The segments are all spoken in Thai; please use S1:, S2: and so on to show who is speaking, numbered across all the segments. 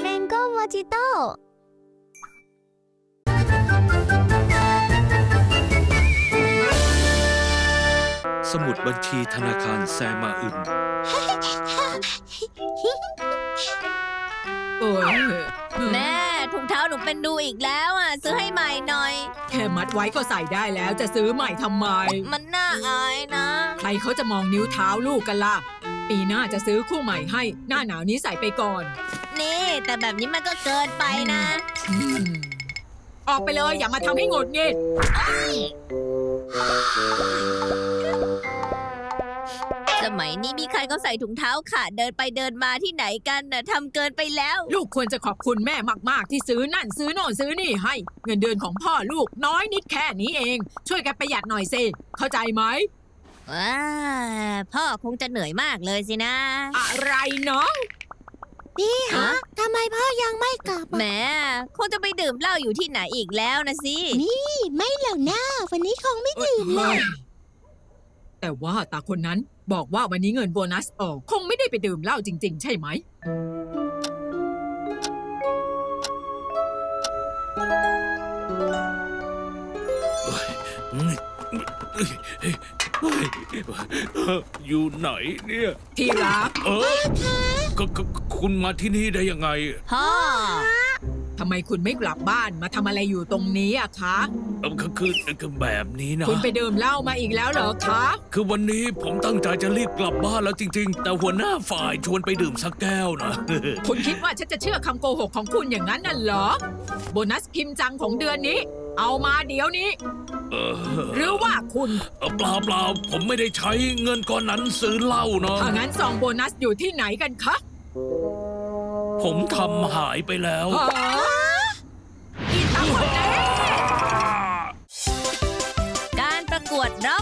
S1: แมงโก้มอจิโต้
S2: สมุดบัญชีธนาคารแซมาอึน
S3: โอ้ย
S4: แม่ถุงเท้าหนูเป็นดูอีกแล้วอะ ซื้อให้ใหม่หน่อย
S3: แค่มัดไว้ก็ใส่ได้แล้วจะซื้อใหม่ทำไม
S4: มันน่าอายนะ
S3: ใครเขาจะมองนิ้วเท้าลูกกันล่ะ ปีหน้าจะซื้อคู่ใหม่ให้ หน้าหนาวนี้ใส่ไปก่อน
S4: นี่ แต่แบบนี้มันก็เกินไปนะ
S3: อืมออกไปเลยอย่ามาทำให้หงุดหงิด
S4: สมัยนี้มีใครเขาใส่ถุงเท้าขาดเดินไปเดินมาที่ไหนกันน่ะทำเกินไปแล้ว
S3: ลูกควรจะขอบคุณแม่มากๆ ที่ซื้อนั่นซื้อโน่นซื้อนี่ให้ เงินเดือนของพ่อลูกน้อยนิดแค่นี้เอง ช่วยกันประหยัดหน่อยสิเข้าใจไหม
S4: ว้าพ่อคงจะเหนื่อยมากเลยสินะ
S3: อะไรเนาะ
S1: พี่ฮะทำไมพ่อยังไม่กลับ
S4: แหม
S1: อะ
S4: คงจะไปดื่มเหล้าอยู่ที่ไหนอีกแล้วนะสิ
S1: นี่ไม่หรอกนะวันนี้คงไม่ดื่มหรอก
S3: แต่ว่าตาคนนั้นบอกว่าวันนี้เงินโบนัสออก คงไม่ได้ไปดื่มเหล้าจริง ๆ ใช่ไหม
S2: อยู่ไหนเนี่ย
S3: ที่รัก
S2: เออก็ก็คุณมาที่นี่ได้ยังไง
S4: พ่อ
S3: ทำไมคุณไม่กลับบ้านมาทำอะไรอยู่ตรงนี้อะคะ
S2: เออคือคือคือแบบนี้นะ
S3: คุณไปดื่มเหล้ามาอีกแล้วเหรอคะ
S2: คือวันนี้ผมตั้งใจจะรีบกลับบ้านแล้วจริง ๆ แต่หัวหน้าฝ่ายชวนไปดื่มสักแก้วนะ
S3: คุณคิดว่าฉันจะเชื่อคำโกหกของคุณอย่างนั้นน่ะเหรอ โบนัสคิมจังของเดือนนี้ เอามาเดี๋ยวนี้
S2: เออ
S3: หรือว่าคุณ
S2: เออเปล่าเปล่าผมไม่ได้ใช้เงินก้อนนั้นซื้อเหล้าเนาะ
S3: ถ้างั้นซองโบนัสอยู่ที่ไหนกันคะ
S2: ผมทำหายไปแล้ว
S3: ฮะอีตาคนนี้
S4: การประกวดร้องเพลง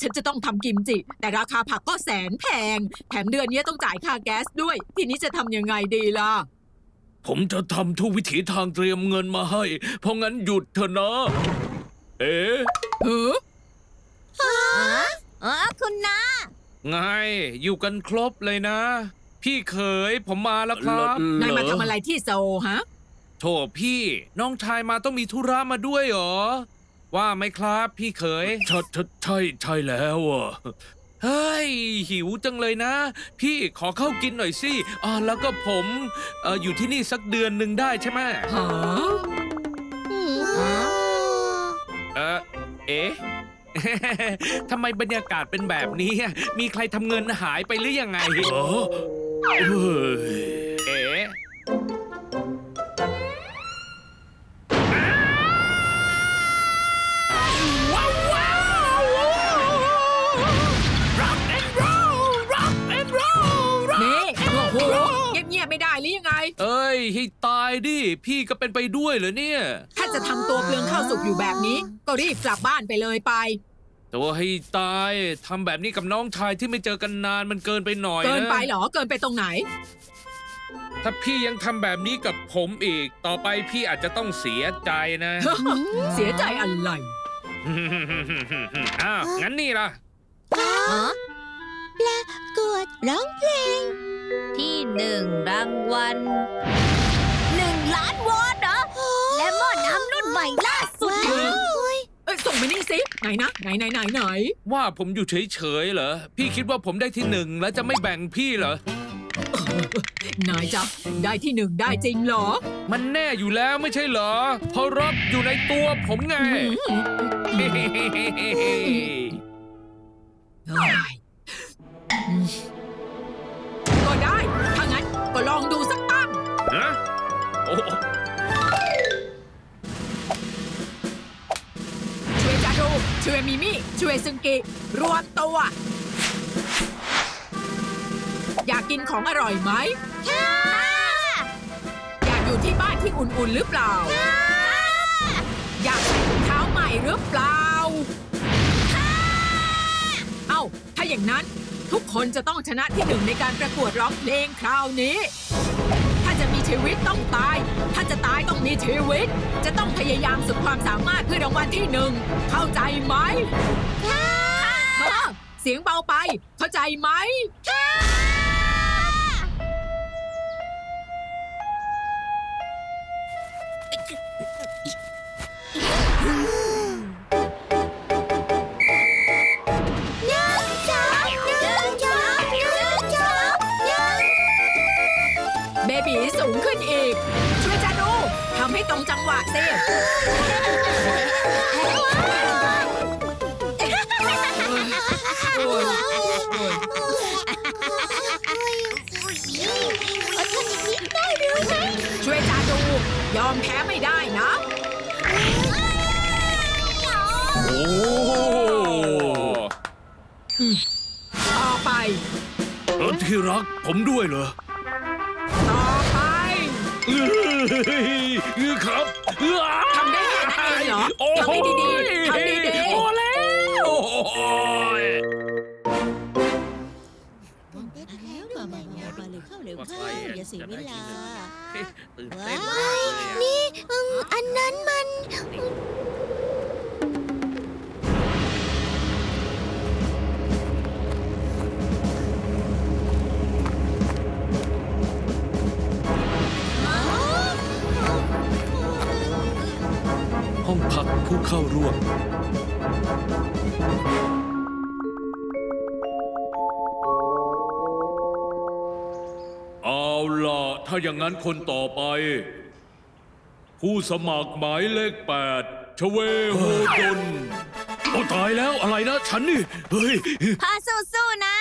S3: ฉันจะต้องทำกิมจิ แต่ราคาผักก็แสนแพง แถมเดือนนี้ต้องจ่ายค่าแก๊สด้วย ทีนี้จะทำยังไงดีล่ะ
S2: ผมจะทำทุกวิถีทางเตรียมเงินมาให้ เพราะงั้นหยุดเถอะนะ เอ๊ะ
S3: เฮ้อ
S4: อ๋อคุณนะ
S5: ไงอยู่กันครบเลยนะ พี่เขยผมมาแล้วครับ
S3: นายมาทำอะไรที่โซลฮะ
S5: โถพี่ น้องชายมาต้องมีธุระมาด้วยเหรอ ว่าไหมครับพี่เขย
S2: ใช่ใช่ใช่ใช่แล้วอะ
S5: เฮ้ย หิวจังเลยนะ พี่ขอเข้ากินหน่อยสิอ่าแล้วก็ผมเอออยู่ที่นี่สักเดือนหนึ่งได้ใช่ไหม
S3: หา
S5: เออเอ๊ะ ทำไมบรรยากาศเป็นแบบนี้อะมีใครทำเงินหายไปหรือยังไง
S2: เออเฮ้ย
S3: ไม่ได้หรือยังไง
S5: เอ้ยให้ตายดิ พี่ก็เป็นไปด้วยเหรอเนี่ย
S3: ถ้าจะทำตัวเปลืองข้าวสุกอยู่แบบนี้ ก็รีบกลับบ้านไปเลยไป
S5: ตัวให้ตายทำแบบนี้กับน้องชายที่ไม่เจอกันนานมันเกินไปหน่อยะ
S3: เกินไปเหรอเกินไปตรงไหน
S5: ถ้าพี่ยังทำแบบนี้กับผมอีก ต่อไปพี่อาจจะต้องเสียใจนะ
S3: เสียใจอะไร
S5: อ้าวงั้นนี่ล่ะ
S4: อ๋อ
S1: กวดร้องเพลง
S4: ที่หนึ่งรางวัลหนึ่งล้านวอนเหรอ และหม้อน้ำรุ่นใหม่ล่าสุด
S1: ว้าว
S3: เอ้ยส่งมานี่สิไหนนะไหนไหนไหนไหน
S5: ว่าผมอยู่เฉยๆเหรอ พี่คิดว่าผมได้ที่หนึ่งแล้วจะไม่แบ่งพี่เหรอ
S3: นายจ๊ะได้ที่หนึ่งได้จริงเหรอ
S5: มันแน่อยู่แล้วไม่ใช่เหรอ เพราะรถอยู่ในตัวผมไง
S3: เฮ้ย ช่วยมิมิช่วยซึงกิรวมตัว อยากกินของอร่อยไหมอยากอยู่ที่บ้านที่อุ่นๆหรือเปล่า อยากใส่ถุงเท้าใหม่หรือเปล่า เอ้า ถ้าอย่างนั้นทุกคนจะต้องชนะที่หนึ่งในการประกวดร้องเพลงคราวนี้ถ้าจะมี ชีวิตต้องตาย ถ้าจะตายต้องมีชีวิต จะต้องพยายามสุดความสามารถเพื่อรางวัลที่หนึ่ง เข้าใจไหมฮะเสียงเบาไป เข้าใจไหม ตรงจังหวะสิช่วยจาดู ยอมแพ้ไม่ได้นะ
S2: โอ้
S3: ต่อไป
S2: เออที่รักผมด้วยเหรอ เอ้ยครับ
S3: ทำได้แค่นั้นเองเหรอ
S2: โอ้
S3: ทำให้ดีๆทำดีๆ
S2: โอ้แล้วโอ้ย
S1: มามามามาเร็วเข้าเร็วเข้าอย่าเสียเวลา
S5: ตื่น
S1: ว้
S5: เต้นา
S1: มา
S5: ก
S1: ย
S5: เลยอะ
S1: นี่อืมอันนั้นมัน
S2: พักผู้เข้าร่วม เอาล่ะ ถ้าอย่างนั้นคนต่อไป ผู้สมัครหมายเลขแปดชเวโฮดนโอ้ตายแล้วอะไรนะ ฉันนี่ เฮ้ย
S4: พาสู้ๆนะ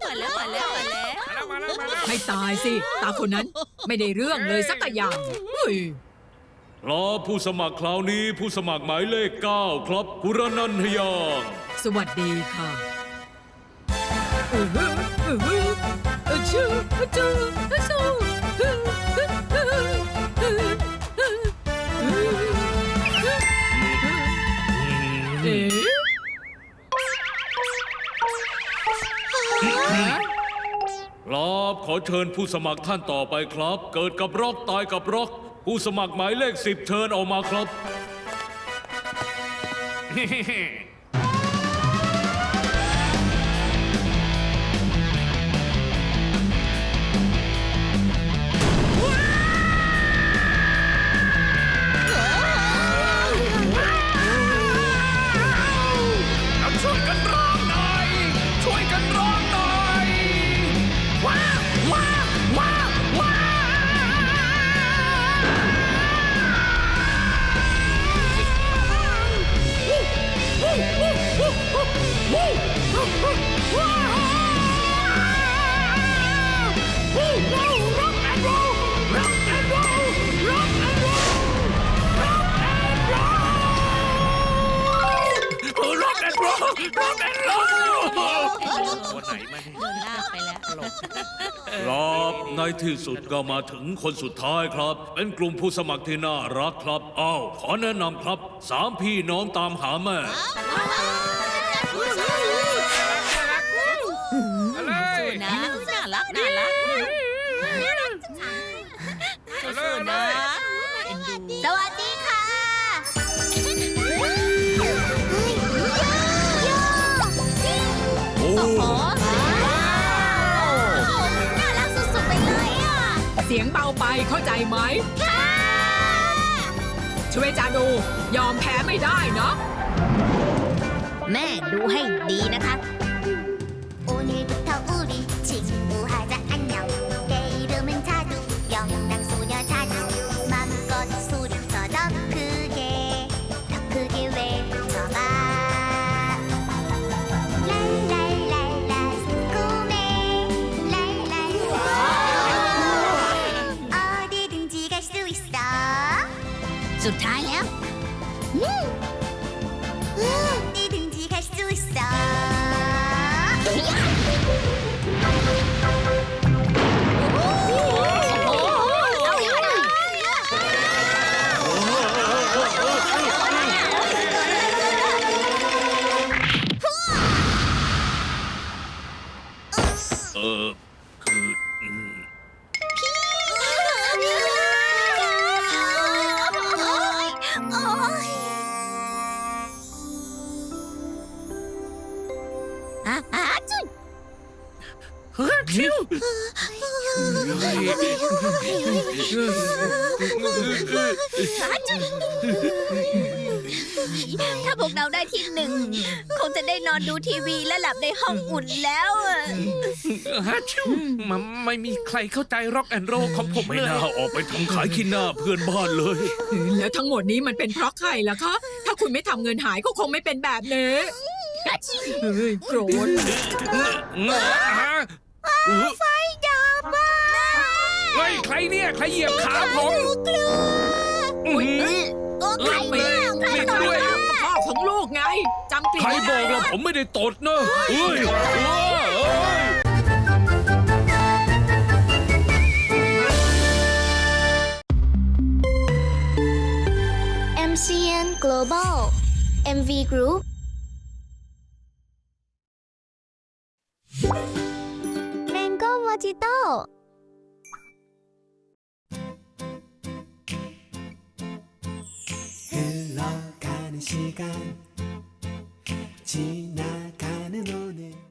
S1: เปิดแล้วเปิดแล้วเปิดแล้ว
S5: มาแล้วมาแล้วมาแล้ว
S3: ให้ตายสิ ตาคนนั้นไม่ได้เรื่องเลยสักอย่างเฮ้ย
S2: รอผู้สมัครคราวนี้ผู้สมัครหมายเลขเก้าครับกุรนันทยาง
S3: สวัสดีค่ะอือฮึอือฮึอือชื่ออือชื่ออือชื่ออือฮึอือฮึอือฮึอือฮึเอ๊ะฮะ
S2: ครับขอเชิญผู้สมัครท่านต่อไปครับ เกิดกับร็อกตายกับร็อก ผู้สมัครหมายเลขสิบเชิญออกมาครับ ครับในที่สุดก็มาถึงคนสุดท้ายครับ เป็นกลุ่มผู้สมัครที่น่ารักครับอ้าวขอแนะนำครับสามพี่น้องตามหาแม่
S5: อะไร
S1: นะน่ารักน่ารัก
S5: สู้ๆนะ
S1: เอ็นดู
S4: สวัสดีค่ะ สีย
S3: งเบาไปเข้าใจไหม ช่วยจาดู ยอมแพ้ไม่ได้นะ
S4: แม่ดูให้ดีนะคะ
S6: 오늘부터 우리 친구하자 안녕
S1: 녕
S4: ถ้าพวกเราได้ที่หนึ่ง คงจะได้นอนดูทีวีและหลับในห้องอุ่นแล้วอะ
S1: ฮะชิวมันไม่มีใครเข้าใจร็อกแอนด์โรของผม
S2: ไม่
S1: เลย
S2: น่าออกไปทำขายขี้หน้าเพื่อนบ้านเลย
S3: แล้วทั้งหมดนี้มันเป็นเพราะใครล่ะคะ ถ้าคุณไม่ทำเงินหายก็คงไม่เป็นแบบนี้เฮ้ยโกรธ
S1: ไฟดับ ใครเนี่ย ใครเหยียบขาผมลูกลืออื้ยห
S4: ลัวใคร
S1: เนี่
S4: ยใครตก
S1: ด้วย
S3: น้พ่อของลูกไงจำกลิ่
S2: ใครบอกว่าผมไม่ได้ตดเนอะเฮ้ยเอ้ยเอ้ย
S7: MCN Global MV Group แม
S8: งโก้มอจิโต しがちなぬのね